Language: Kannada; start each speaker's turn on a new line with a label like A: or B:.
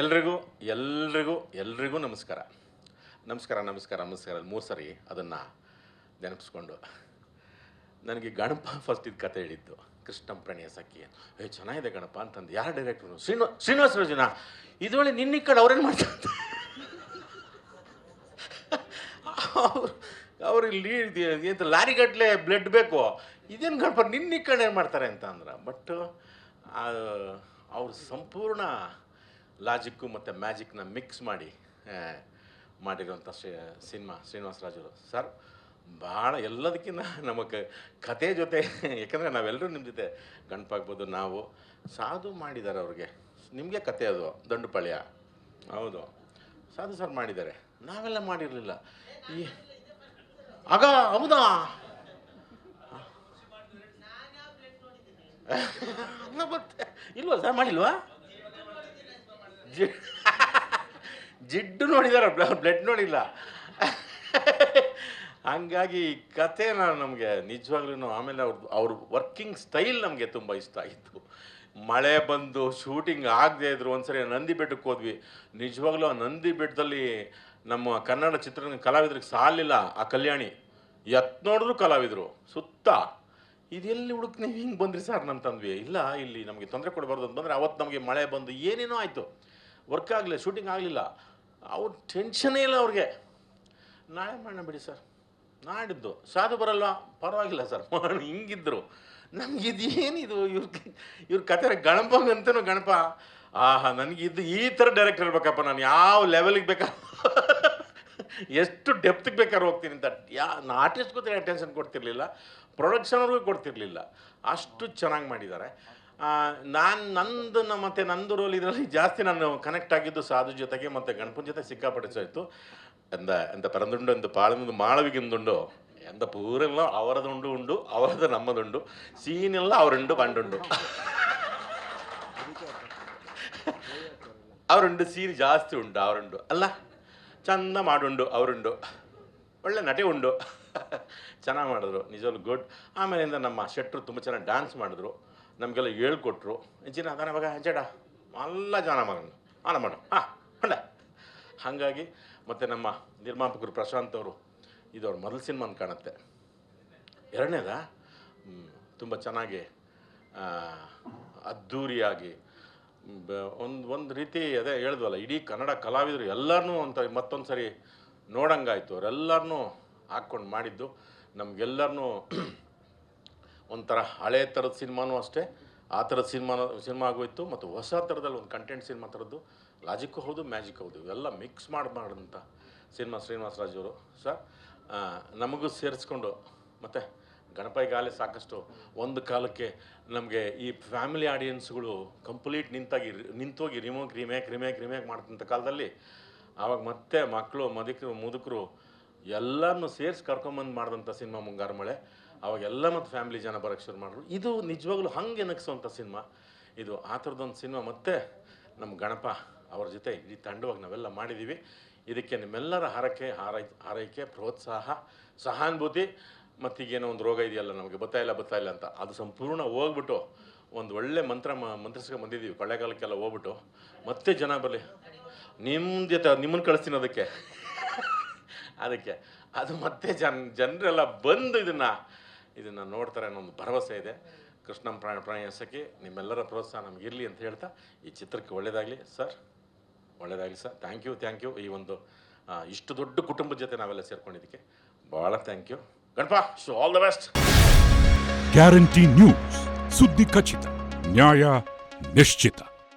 A: ಎಲ್ರಿಗೂ ಎಲ್ರಿಗೂ ಎಲ್ರಿಗೂ ನಮಸ್ಕಾರ. ನಮಸ್ಕಾರ ನಮಸ್ಕಾರ ನಮಸ್ಕಾರ. ಮೂರು ಸರಿ ಅದನ್ನು ನೆನಪಿಸ್ಕೊಂಡು. ನನಗೆ ಗಣಪ ಫಸ್ಟ್ ಇದು ಕತೆ ಹೇಳಿದ್ದು. ಕೃಷ್ಣಂ ಪ್ರಣಯ ಸಖಿ ಏ, ಚೆನ್ನಾಗಿದೆ ಗಣಪ ಅಂತಂದು. ಯಾರು ಡೈರೆಕ್ಟ್ರು ಶ್ರೀನಿವಾ ಶ್ರೀನಿವಾಸ ರೋಜನ? ಇದೊಳೆ ನಿನ್ನ ಕಡೆ ಅವ್ರೇನು ಮಾಡ್ತಾರೆ? ಅವ್ರು ಅವ್ರಿಗೆ ಲೀಡ್ ಏನು ಲಾರಿಗಟ್ಟಲೆ ಬ್ಲಡ್ ಬೇಕು. ಇದೇನು ಗಣಪ ನಿನ್ನ ಕಡೆ ಏನು ಮಾಡ್ತಾರೆ ಅಂತ ಅಂದ್ರೆ ಬಟ್ ಅವ್ರು ಸಂಪೂರ್ಣ ಲಾಜಿಕ್ಕು ಮತ್ತು ಮ್ಯಾಜಿಕ್ನ ಮಿಕ್ಸ್ ಮಾಡಿ ಮಾಡಿರುವಂಥ ಸಿನಿಮಾ ಶ್ರೀನಿವಾಸ ರಾಜರು. ಸರ್ ಭಾಳ ಎಲ್ಲದಕ್ಕಿಂತ ನಮಗೆ ಕತೆ ಜೊತೆ ಯಾಕಂದರೆ ನಾವೆಲ್ಲರೂ ನಿಮ್ಮ ಜೊತೆ ಗಂಟಾಗ್ಬೋದು ನಾವು. ಸಾಧು ಮಾಡಿದ್ದಾರೆ ಅವ್ರಿಗೆ. ನಿಮಗೆ ಕತೆ ಅದು ದಂಡುಪಾಳ್ಯ. ಹೌದು. ಸಾಧು ಸರ್ ಮಾಡಿದ್ದಾರೆ. ನಾವೆಲ್ಲ ಮಾಡಿರಲಿಲ್ಲ. ಈ ಆಗ ಹೌದಾ? ಮತ್ತೆ ಇಲ್ವಾ ಸರ್ ಮಾಡಿಲ್ವಾ? ಜಿ- ಜಿಡ್ಡು ನೋಡಿದಾರ ಬ್ಲಡ್ ನೋಡಿಲ್ಲ. ಹಂಗಾಗಿ ಕತೆ ನಮಗೆ ನಿಜವಾಗ್ಲೂ ಆಮೇಲೆ ಅವ್ರದ್ದು ಅವ್ರ ವರ್ಕಿಂಗ್ ಸ್ಟೈಲ್ ನಮಗೆ ತುಂಬ ಇಷ್ಟ ಆಯಿತು. ಮಳೆ ಬಂದು ಶೂಟಿಂಗ್ ಆಗದೆ ಇದ್ರು ಒಂದ್ಸರಿ ನಂದಿ ಬೆಟ್ಟಕ್ಕೆ ಹೋದ್ವಿ. ನಿಜವಾಗ್ಲೂ ಆ ನಂದಿ ಬೆಟ್ಟದಲ್ಲಿ ನಮ್ಮ ಕನ್ನಡ ಚಿತ್ರರಂಗ ಕಲಾವಿದ್ರಿಗೆ ಸಾಲಿಲ್ಲ ಆ ಕಲ್ಯಾಣಿ. ಎತ್ ನೋಡಿದ್ರು ಕಲಾವಿದರು, ಸುತ್ತ. ಇದೆಲ್ಲಿ ಹುಡುಕ್ ನೀವು ಹಿಂಗೆ ಬಂದ್ರಿ ಸರ್ ತಂದ್ವಿ? ಇಲ್ಲ, ಇಲ್ಲಿ ನಮಗೆ ತೊಂದರೆ ಕೊಡಬಾರ್ದು ಅಂತ ಬಂದರೆ ಅವತ್ತು ನಮಗೆ ಮಳೆ ಬಂದು ಏನೇನೋ ಆಯಿತು. ವರ್ಕ್ ಆಗಲಿ, ಶೂಟಿಂಗ್ ಆಗಲಿಲ್ಲ. ಅವ್ರು ಟೆನ್ಷನೇ ಇಲ್ಲ ಅವ್ರಿಗೆ. ನಾಳೆ ಮಾಡೋಣ ಬಿಡಿ ಸರ್? ನಾಡಿದ್ದು ಸಾಧು ಬರಲ್ವಾ? ಪರವಾಗಿಲ್ಲ ಸರ್. ಮಾಡೋಣ ಹಿಂಗಿದ್ರು. ನಮ್ಗೆ ಇದೇನಿದು ಇವ್ರ ಇವ್ರ ಕತೆ ಗಣಪಂಗಂತನೂ ಗಣಪ. ಆಹಾ, ನನಗಿದ್ದು ಈ ಥರ ಡೈರೆಕ್ಟರ್ ಇರ್ಬೇಕಪ್ಪ. ನಾನು ಯಾವ ಲೆವೆಲಿಗೆ ಬೇಕಾ ಎಷ್ಟು ಡೆಪ್ತಿಗೆ ಬೇಕಾದ್ರೆ ಹೋಗ್ತೀನಿ ಅಂತ. ಯಾ ಆರ್ಟಿಸ್ಟ್ ಅಟೆನ್ಷನ್ ಟೆನ್ಷನ್ ಕೊಡ್ತಿರ್ಲಿಲ್ಲ. ಪ್ರೊಡಕ್ಷನವ್ರಿಗೂ ಕೊಡ್ತಿರ್ಲಿಲ್ಲ. ಅಷ್ಟು ಚೆನ್ನಾಗಿ ಮಾಡಿದ್ದಾರೆ. ನಾನು ನಂದು ಮತ್ತು ನಂದು ರೋಲ್ ಇದರಲ್ಲಿ ಜಾಸ್ತಿ ನಾನು ಕನೆಕ್ಟ್ ಆಗಿದ್ದು ಸಾಧು ಜೊತೆಗೆ ಮತ್ತು ಗಣಪನ ಜೊತೆ ಸಿಕ್ಕಾಪಟ್ಟೆ ಎಂದ ಎಂತ ಪರಂದುಂಡು, ಎಂದು ಪಾಳಂದು ಮಾಳವಿಗೆಂದುಂಡು ಎಂತ ಪೂರೆಲ್ಲ ಅವರದುಂಡು ಉಂಡು ಅವರದು ನಮ್ಮದುಂಡು, ಸೀನೆಲ್ಲ ಅವರುಂಡು, ಬಂಡುಂಡು. ಅವರುಂಡು, ಸೀನ್ ಜಾಸ್ತಿ ಉಂಡು, ಅವರುಂಡು. ಅಲ್ಲ, ಚಂದ ಮಾಡುಂಡು, ಅವರುಂಡು. ಒಳ್ಳೆ ನಟಿ ಉಂಡು. ಚೆನ್ನಾಗಿ ಮಾಡಿದ್ರು, ನಿಜವಾಗ್ಲು ಗುಡ್ ಆಮೇಲಿಂದ ನಮ್ಮ ಶೆಟ್ರು ತುಂಬ ಚೆನ್ನಾಗಿ ಡ್ಯಾನ್ಸ್ ಮಾಡಿದ್ರು. ನಮಗೆಲ್ಲ ಹೇಳ್ಕೊಟ್ರು ಜಿನ ಅದಾನ ಮಗ ಜಡ ಎಲ್ಲ ಜನ ಮಗ ಆನ ಮಾಡ ಹಾಂ ಹೊಂಡ ಹಾಗಾಗಿ ಮತ್ತು ನಮ್ಮ ನಿರ್ಮಾಪಕರು ಪ್ರಶಾಂತ್ ಅವರು ಇದು ಅವ್ರ ಮೊದಲ ಸಿನಿಮಾ ಕಾಣುತ್ತೆ. ಎರಡನೇದ? ತುಂಬ ಚೆನ್ನಾಗಿ ಅದ್ಧೂರಿಯಾಗಿ ಒಂದು ಒಂದು ರೀತಿ ಅದೇ ಹೇಳಿದ್ವಲ್ಲ, ಇಡೀ ಕನ್ನಡ ಕಲಾವಿದರು ಎಲ್ಲರನ್ನೂ ಅಂತ ಮತ್ತೊಂದು ಸರಿ ನೋಡಂಗಾಯ್ತು ಅವರೆಲ್ಲರನ್ನೂ ಹಾಕ್ಕೊಂಡು ಮಾಡಿದ್ದು ನಮಗೆಲ್ಲರನ್ನೂ ಒಂಥರ ಹಳೆ ಥರದ ಸಿನಿಮಾನೂ ಅಷ್ಟೇ, ಆ ಥರದ ಸಿನಿಮಾ ಸಿನಿಮಾ ಆಗೋಯ್ತು ಮತ್ತು ಹೊಸ ಥರದಲ್ಲಿ ಒಂದು ಕಂಟೆಂಟ್ ಸಿನಿಮಾ ಥರದ್ದು ಲಾಜಿಕ್ಕೂ ಹೌದು ಮ್ಯಾಜಿಕ್ ಹೌದು, ಇವೆಲ್ಲ ಮಿಕ್ಸ್ ಮಾಡಿ ಮಾಡಿದಂಥ ಸಿನಿಮಾ ಶ್ರೀನಿವಾಸ ರಾಜವರು ಸರ್ ನಮಗೂ ಸೇರಿಸ್ಕೊಂಡು ಮತ್ತು ಗಣಪೈಗಾಲೆ ಸಾಕಷ್ಟು ಒಂದು ಕಾಲಕ್ಕೆ ನಮಗೆ ಈ ಫ್ಯಾಮಿಲಿ ಆಡಿಯನ್ಸ್ಗಳು ಕಂಪ್ಲೀಟ್ ನಿಂತಾಗಿ ನಿಂತೋಗಿ ರಿಮೋಕ್ ರಿಮೇಕ್ ರಿಮೇಕ್ ರಿಮೇಕ್ ಮಾಡ್ತಂಥ ಕಾಲದಲ್ಲಿ, ಆವಾಗ ಮತ್ತೆ ಮಕ್ಕಳು ಮದಕರು, ಮುದುಕರು ಎಲ್ಲರನ್ನೂ ಸೇರಿಸಿ ಕರ್ಕೊಂಬಂದು ಮಾಡಿದಂಥ ಸಿನಿಮಾ ಮುಂಗಾರು ಮಳೆ. ಅವಾಗೆಲ್ಲ ಮತ್ತು ಫ್ಯಾಮಿಲಿ ಜನ ಬರೋಕ್ಕೆ ಶುರು ಮಾಡಿದ್ರು ಇದು ನಿಜವಾಗ್ಲೂ ಹಂಗೆ ಎನಗಿಸುವಂಥ ಸಿನಿಮಾ. ಇದು ಆ ಥರದೊಂದು ಸಿನಿಮಾ ಮತ್ತೆ ನಮ್ಮ ಗಣಪ ಅವ್ರ ಜೊತೆ ಇಡೀ ತಂಡವಾಗಿ ನಾವೆಲ್ಲ ಮಾಡಿದ್ದೀವಿ ಇದಕ್ಕೆ ನಿಮ್ಮೆಲ್ಲರ ಹಾರೈಕೆ ಹಾರೈ, ಹಾರೈಕೆ, ಪ್ರೋತ್ಸಾಹ, ಸಹಾನುಭೂತಿ ಮತ್ತೀಗೇನೋ ಒಂದು ರೋಗ ಇದೆಯಲ್ಲ ನಮಗೆ, ಬತ್ತಾ ಇಲ್ಲ ಅಂತ. ಅದು ಸಂಪೂರ್ಣ ಹೋಗ್ಬಿಟ್ಟು ಒಂದು ಒಳ್ಳೆ ಮಂತ್ರ ಮಂತ್ರಿಸ್ಕೊಂಡು ಬಂದಿದ್ದೀವಿ ಕೊಳ್ಳೆಗಾಲಕ್ಕೆಲ್ಲ ಹೋಗ್ಬಿಟ್ಟು ಮತ್ತೆ ಜನ ಬರಲಿ. ನಿಮ್ಮ ಜೊತೆ ನಿಮ್ಮನ್ನು ಕಳಿಸ್ತೀನಿ ಅದಕ್ಕೆ. ಅದಕ್ಕೆ ಅದು ಮತ್ತೆ ಜನ್, ಜನರೆಲ್ಲ ಬಂದು ಇದನ್ನು ಇದನ್ನು ನೋಡ್ತಾರೆ ಅನ್ನೋ ಒಂದು ಭರವಸೆ ಇದೆ. ಕೃಷ್ಣಂ ಪ್ರಾಣ ಪ್ರಾಯಾಸಕ್ಕೆ ನಿಮ್ಮೆಲ್ಲರ ಪ್ರೋತ್ಸಾಹ ನಮಗಿರಲಿ ಅಂತ ಹೇಳ್ತಾ ಈ ಚಿತ್ರಕ್ಕೆ ಒಳ್ಳೆಯದಾಗಲಿ ಸರ್. ಒಳ್ಳೆಯದಾಗಲಿ sir. Thank you thank you ಈ ಒಂದು ಇಷ್ಟು ದೊಡ್ಡ ಕುಟುಂಬದ ಜೊತೆ ನಾವೆಲ್ಲ ಸೇರ್ಕೊಂಡಿದ್ದಕ್ಕೆ ಭಾಳ thank you Ganapa so all the best
B: guarantee news ಸುದ್ದಿ ಖಚಿತ, ನ್ಯಾಯ ನಿಶ್ಚಿತ.